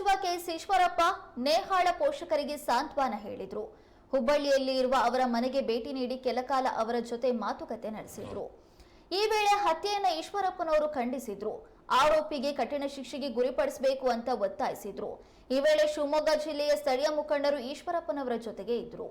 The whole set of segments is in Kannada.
ಸಚಿವ ಕೆಎಸ್ ಈಶ್ವರಪ್ಪ ನೇಹಾಳ ಪೋಷಕರಿಗೆ ಸಾಂತ್ವನ ಹೇಳಿದ್ರು. ಹುಬ್ಬಳ್ಳಿಯಲ್ಲಿ ಇರುವ ಅವರ ಮನೆಗೆ ಭೇಟಿ ನೀಡಿ ಕೆಲಕಾಲ ಅವರ ಜೊತೆ ಮಾತುಕತೆ ನಡೆಸಿದ್ರು. ಈ ವೇಳೆ ಹತ್ಯೆಯನ್ನ ಈಶ್ವರಪ್ಪನವರು ಖಂಡಿಸಿದ್ರು. ಆರೋಪಿಗೆ ಕಠಿಣ ಶಿಕ್ಷೆಗೆ ಗುರಿಪಡಿಸಬೇಕು ಅಂತ ಒತ್ತಾಯಿಸಿದ್ರು. ಈ ವೇಳೆ ಶಿವಮೊಗ್ಗ ಜಿಲ್ಲೆಯ ಸ್ಥಳೀಯ ಮುಖಂಡರು ಈಶ್ವರಪ್ಪನವರ ಜೊತೆಗೆ ಇದ್ರು.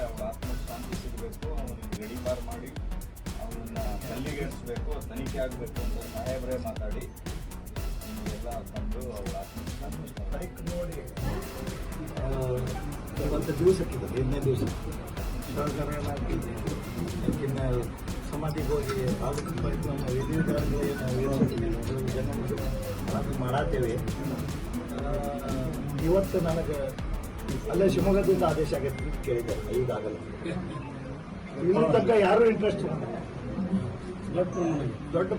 ಅವಳ ಆತ್ಮಶಾಂತಿ ಸಿಗಬೇಕು ಅವನಿಗೆ ಗಡಿಪಾರು ಮಾಡಿ, ಅವನನ್ನ ಕಲ್ಲಿಗೇರಿಸಬೇಕು, ತನಿಖೆ ಆಗಬೇಕು ಅಂತ ಸಾಹೇಬ್ರೇ ಮಾತಾಡಿ ನಿಮಗೆಲ್ಲ ತಂದು ಅವಳ ಆತ್ಮಶಾಂತಿ ನೋಡಿ ಇವತ್ತು ದಿವಸಕ್ಕಿದೆ ಎರಡನೇ ದಿವಸ. ಯಾಕೆಂದ್ರೆ ಸಮಾಧಿಗೆ ಹೋಗಿ ತಾಲೂಕು ಪರಿಕ್ರಮ ವಿಧಿವಿಧಾನಗಳು ನಾವು ಜನ ಮಾಡಾತೇವೆ ಇವತ್ತು ನನಗೆ ಅಲ್ಲೇ ಶಿವಮೊಗ್ಗದಿಂದ ಆದೇಶ ಆಗೈತೆ ಅಂತ ಐದಾಗಲ್ಲ ಇನ್ನು ತನಕ ಯಾರು ಇಂಟ್ರೆಸ್ಟ್ ದೊಡ್ಡ